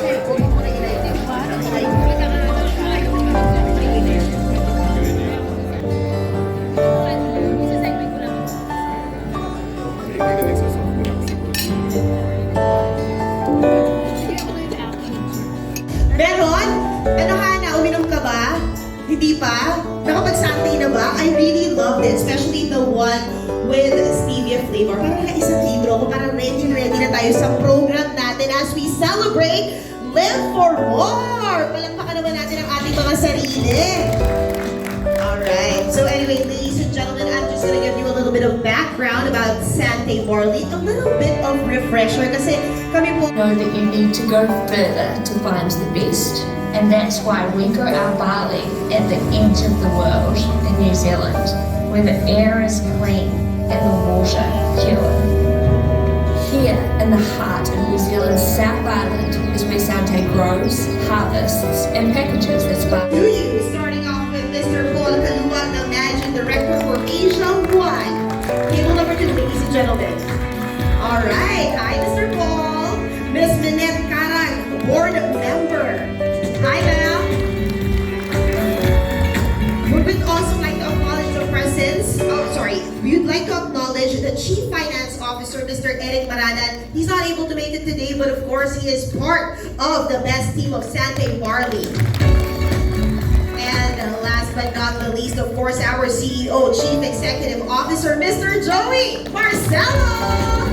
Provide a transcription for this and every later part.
Meron? Ano Hana, uminom ka ba? Hindi pa? Nakapag-something na ba? I really loved it, especially the one with stevia flavor. Parang na isang libro ko, parang ready ready na tayo sa program natin as we celebrate Live for More! Palakpakan naman natin ang ating mga sarili. Alright, so anyway, ladies and gentlemen, I'm just gonna give you a little bit of background about Sante Morley. A little bit of refresher kasi kami po know that you need to go further to find the best. And that's why we grow our barley at the edge of the world in New Zealand, where the air is clean and the water pure. Here the heart of New Zealand's South Island is where Sante grows, harvests, and packages its barley. to you, starting off with Mr. Paul Kaluwag, the Managing Director for Asia One. Table number two, ladies and gentlemen. All right, hi, Mr. Paul. Miss Minette Karang, board member. Hi, ma'am. We would also like to acknowledge the presence, oh, sorry, we would like to acknowledge the Chief Finance Officer, Mr. Eric Maranan. He's not able to make it today, but of course, he is part of the best team of Sante Barley. And last but not the least, of course, our CEO, Chief Executive Officer, Mr. Joey Marcelo.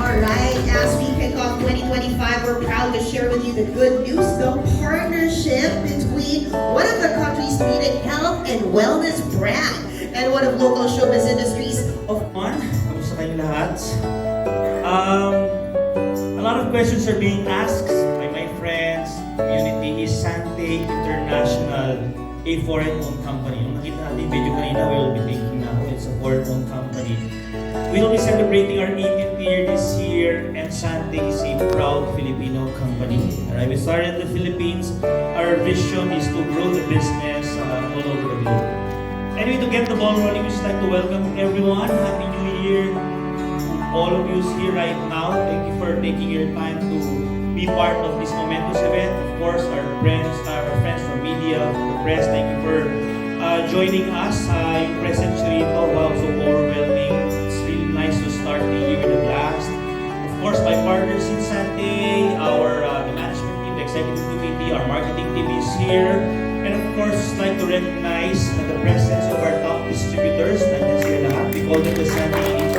All right, as we kick off 2025, we're proud to share with you the good news, the partnership between one of the country's leading health and wellness brand and one of local showbiz industries of everyone. Kamusta kayong lahat? Um, a lot of questions are being asked by my friends. Community is Sante International, a foreign-owned company. Nung nakita natin yung video kanina, we will be thinking na, oh, it's a foreign-owned company. We will be celebrating our 18th year this year, and Sante is a proud Filipino company. Alright, we started in the Philippines. Our vision is to grow the business Anyway, to get the ball rolling, we just like to welcome everyone. Happy New Year to all of you here right now. Thank you for taking your time to be part of this momentous event. Of course, our friends, our friends from media, the press, thank you for uh, joining us. Uh, yung presence nyo rito, wow, so overwhelming. It's really nice to start the year with a blast. Of course, my partners in Sante, our uh, the management team, the executive committee, our marketing team is here. And course, like to recognize the presence of our top distributors. Nandiyan sila lahat. We call them the Sante Elite.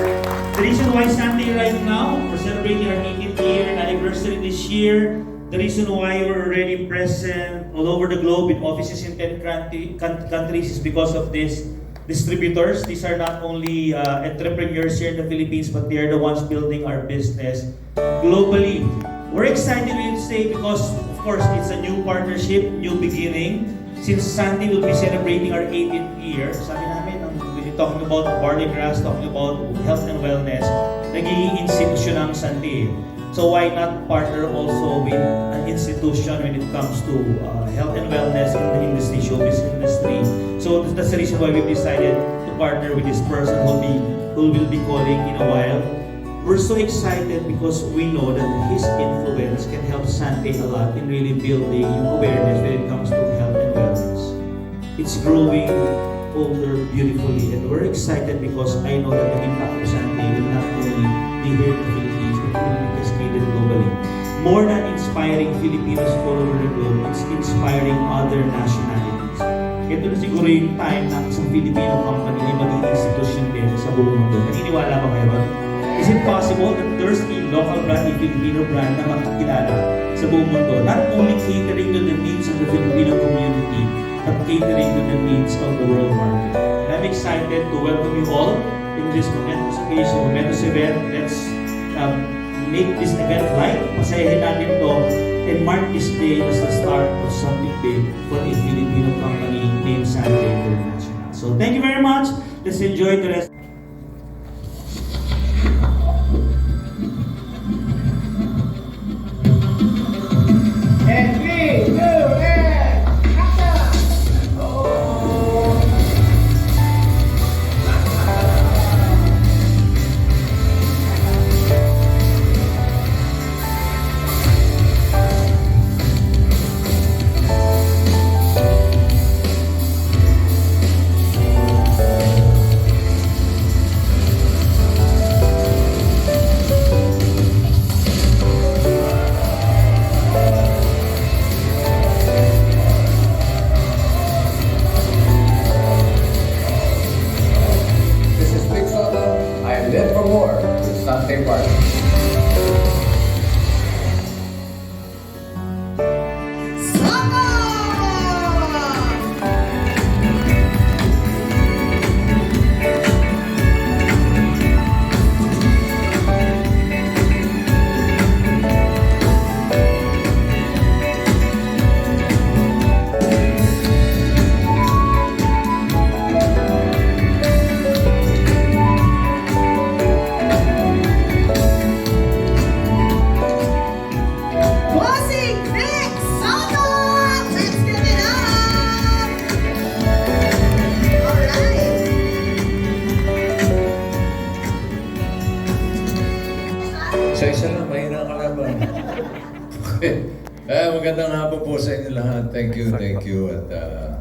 The reason why Sante right now, we're celebrating our 18th year anniversary this year. The reason why we're already present all over the globe with offices in 10 country, coun- countries is because of this distributors. These are not only uh, entrepreneurs here in the Philippines, but they are the ones building our business globally. We're excited to say because, of course, it's a new partnership, new beginning. Since Sandy will be celebrating our 18th year, sabi namin, ang we're talking about barley grass, talking about health and wellness, nagiging institution ang Sandy. So why not partner also with an institution when it comes to uh, health and wellness in the industry, showbiz industry. So that's the reason why we've decided to partner with this person who will be, who will be calling in a while. We're so excited because we know that his influence can help Sante a lot in really building awareness when it comes to health. It's growing older beautifully and we're excited because I know that the impact of Sante will not only be here in the Philippines but it will be cascaded globally. More than inspiring Filipinos all over the globe, it's inspiring other nationalities. Ito na siguro yung time na isang Filipino company ay maging institution din sa buong mundo. Naniniwala ba kayo? Is it possible that there's a local brand, a Filipino brand na makikilala sa buong mundo? Not only catering to the needs of the Filipino community, but catering to the needs of the world market. And I'm excited to welcome you all in this momentous occasion, momentous event. Let's um, make this event light. Pasayahin natin to and mark this day as the start of something big for a Filipino company named Sante International. So thank you very much. Let's enjoy the rest. Thank you. At uh,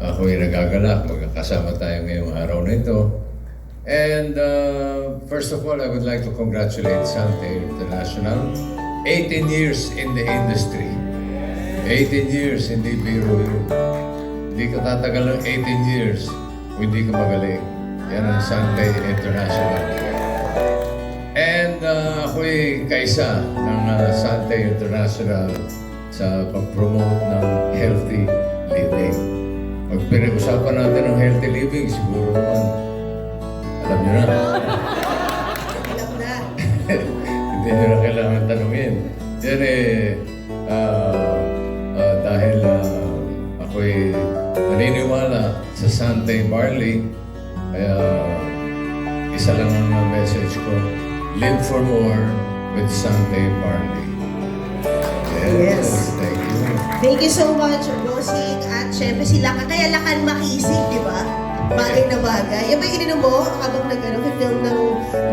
ako'y nagagalak. Magkakasama tayo ngayong araw na ito. And uh, first of all, I would like to congratulate Sante International. 18 years in the industry. 18 years, hindi biro yun. Hindi ka tatagal ng 18 years kung hindi ka magaling. Yan ang Sante International. And uh, ako'y kaisa ng uh, Sante International sa pag-promote ng healthy living. Pag pinag-usapan natin ng healthy living, siguro naman, alam niyo na, Alam na. hindi niyo na kailangan tanungin. Yan eh, ah, ah, dahil ah, ako'y naniniwala sa Sante Barley, kaya isa lang ang message ko, live for more with Sante Barley. Yes. You. Thank you so much, Bossing. At syempre si Lakan. Kaya Lakan makisig, di ba? Bagay na bagay. Yan ba yung ininom mo habang nag-ano, film ng,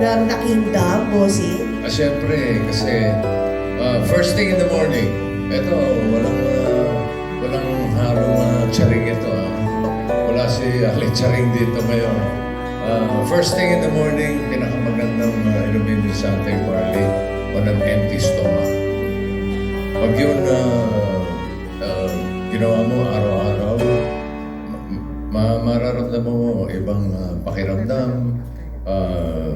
ng The Kingdom, Bossing? Ah, syempre, kasi ah, first thing in the morning, eto, walang, ah, walang halong uh, charing ito. ah. Wala si Ali Charing dito ngayon. Ah, first thing in the morning, pinakamagandang uh, inumin ni Sante Barley on an empty stomach. Pag yun ah, mararamdaman mo ibang ah, pakiramdam, ah,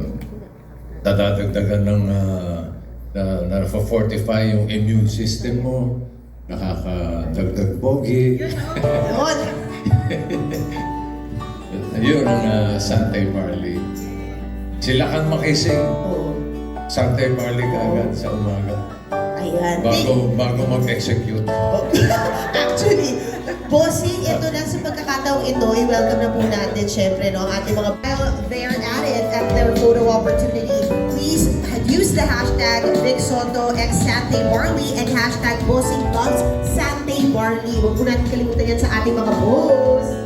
dadadagdagan ng uh, na, na fortify yung immune system mo, nakakadagdag pogi. Yun. Yun ang uh, Santay Barley. Sila kang makising. Santay Barley ka agad sa umaga. Ayan. Bago, bago mag-execute. Actually, bossing, ito na sa pagkakataong ito, i-welcome na po natin, syempre, no, ang ating mga while they're at it, at their photo opportunity, please use the hashtag VicSotoXSanteBarley and hashtag Bossing Vlogs Santebarley. Huwag po natin kalimutan yan sa ating mga boss.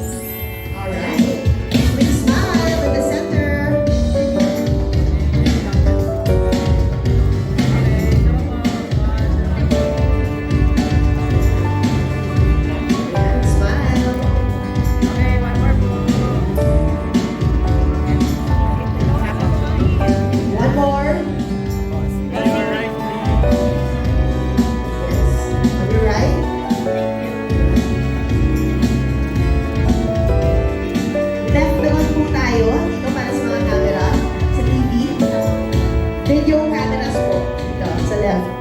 Dito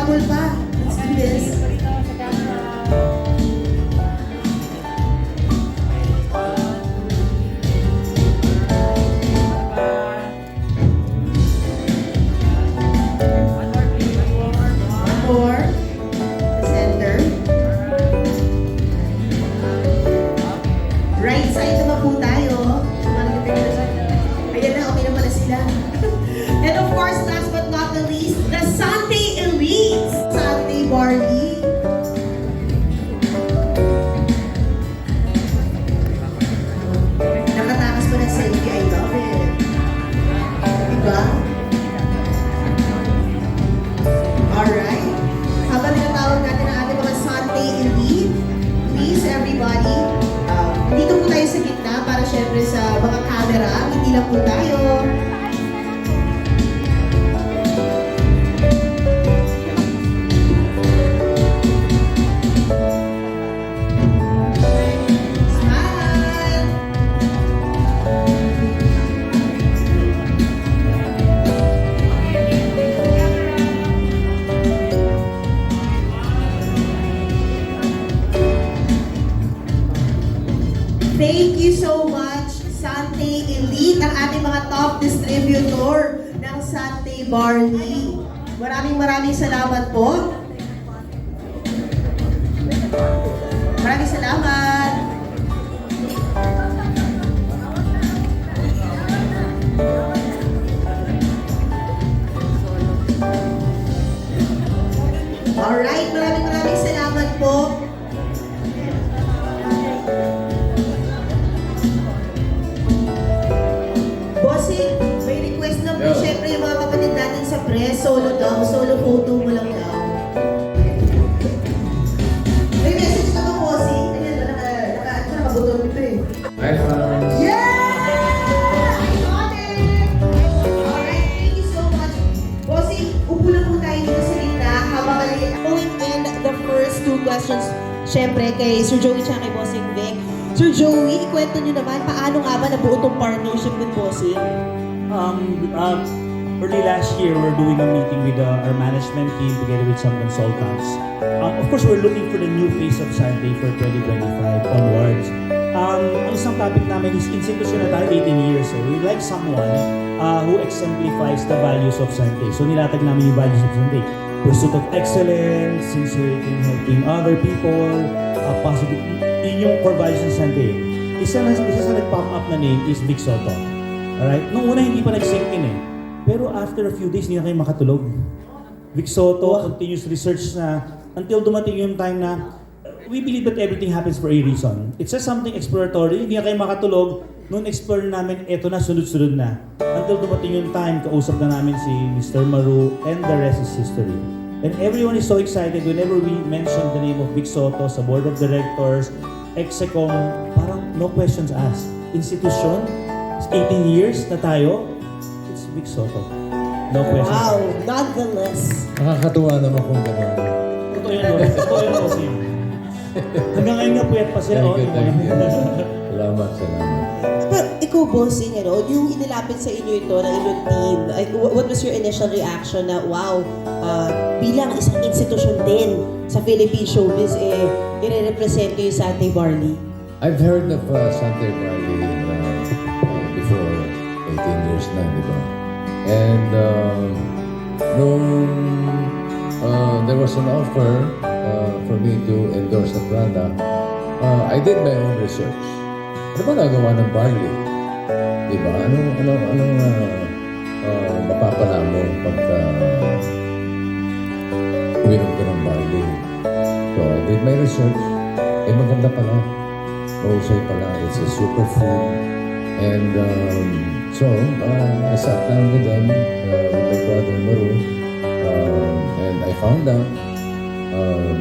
Hahabol pa. Let's do camera, hindi distributor ng Sunday Barley. Maraming maraming salamat po. Maraming salamat. Alright, maraming solo daw, solo photo mo lang daw. May message na ba, Bossing? Ayan, naka, naka, naka, nakabutol ito eh. Hi! Yeah! I got it! Alright, thank you so much. Bossing, upo na po tayo dito sa Rita habang going in the first two questions, syempre kay Sir Joey tsaka kay Bossing Vic. Sir Joey, ikwento nyo naman paano nga ba nabuo tong partnership with Bossing? Um, um, early last year, we're doing a meeting with uh, our management team together with some consultants. Um, of course, we're looking for the new face of Sunday for 2025 onwards. Um, ang isang topic namin is institution na tayo 18 years. So we'd like someone uh, who exemplifies the values of Sunday. So nilatag namin yung values of Sunday. Pursuit of excellence, sincerity in helping other people, uh, positive. Yun yung core values ng Sunday. Isa, isa sa nag-pop up na name is Vic Soto. Alright? Nung una hindi pa nag-sink in eh. Pero after a few days, hindi na kayo makatulog. Vic Soto, continuous research na until dumating yung time na we believe that everything happens for a reason. It's just something exploratory, hindi na kayo makatulog. Noon explore namin, eto na, sunod-sunod na. Until dumating yung time, kausap na namin si Mr. Maru and the rest is history. And everyone is so excited whenever we mention the name of Vic Soto sa board of directors, Execom, parang no questions asked. Institution, 18 years na tayo, Vic Soto. No questions Wow, nonetheless. Nakakatuwa naman kung gano'n. Totoo yun, Lord. Totoo yun, Bossing. Hanggang ngayon nga puyat pa sila. Thank oh, you, yung thank you. Salamat, salamat. Pero ikaw, bossing, ano, yung inilapit sa inyo ito ng inyong team, like, what was your initial reaction na, wow, uh, bilang isang institusyon din sa Philippine showbiz, eh, i-represent kayo sa Ate Barley? I've heard of uh, Sante Barley before 18 years na, di ba? And um, nung uh, there was an offer uh, for me to endorse product, uh, I did my own research. Ano ba nagawa ng barley? Di ba? Anong, anong, anong uh, uh, mapapala mo pagka uminom ka ng barley? So I did my research. Eh maganda pala. Mahusay pala. It's a superfood. And um, so, uh, I sat down with them, uh, with my brother Maru, um, and I found out um,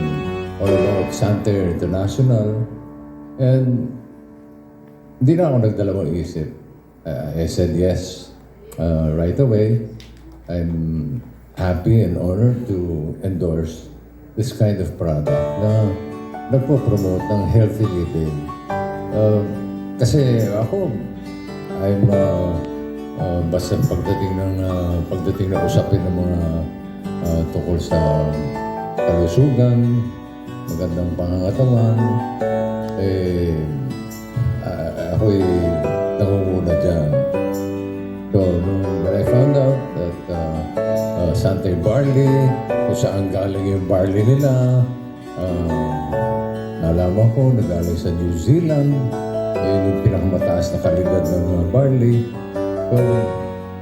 all about Santer International. And hindi na ako nagdalawang isip. Uh, I said yes uh, right away. I'm happy and honored to endorse this kind of product na nagpo-promote ng healthy living. Um, kasi ako, I'm uh, uh, basta pagdating ng uh, pagdating na usapin ng mga uh, tungkol sa kalusugan, magandang pangangatawan, eh, uh, ako'y nangunguna dyan. So, when I found out that uh, uh, Sante Barley, kung saan galing yung barley nila, uh, nalaman ko na galing sa New Zealand, yun yung pinakamataas na kalidad ng uh, barley. So,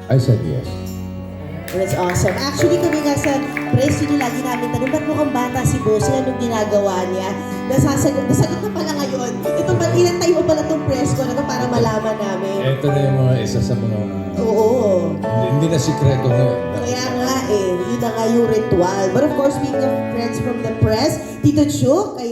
I said yes. That's awesome. Actually, kami nga sa press yun yung lagi namin tanong, ba't mukhang bata si Bossing? Anong ginagawa niya? Nasasagot, nasagot na pala ngayon. Ito pa, inantay mo pala itong press ko na to para malaman namin. Ito na yung mga isa sa mga... Oo. Hindi, hindi na sikreto ngayon. Kaya nga eh, yun na nga yung ritual. But of course, speaking of friends from the press, Tito Chuk, ay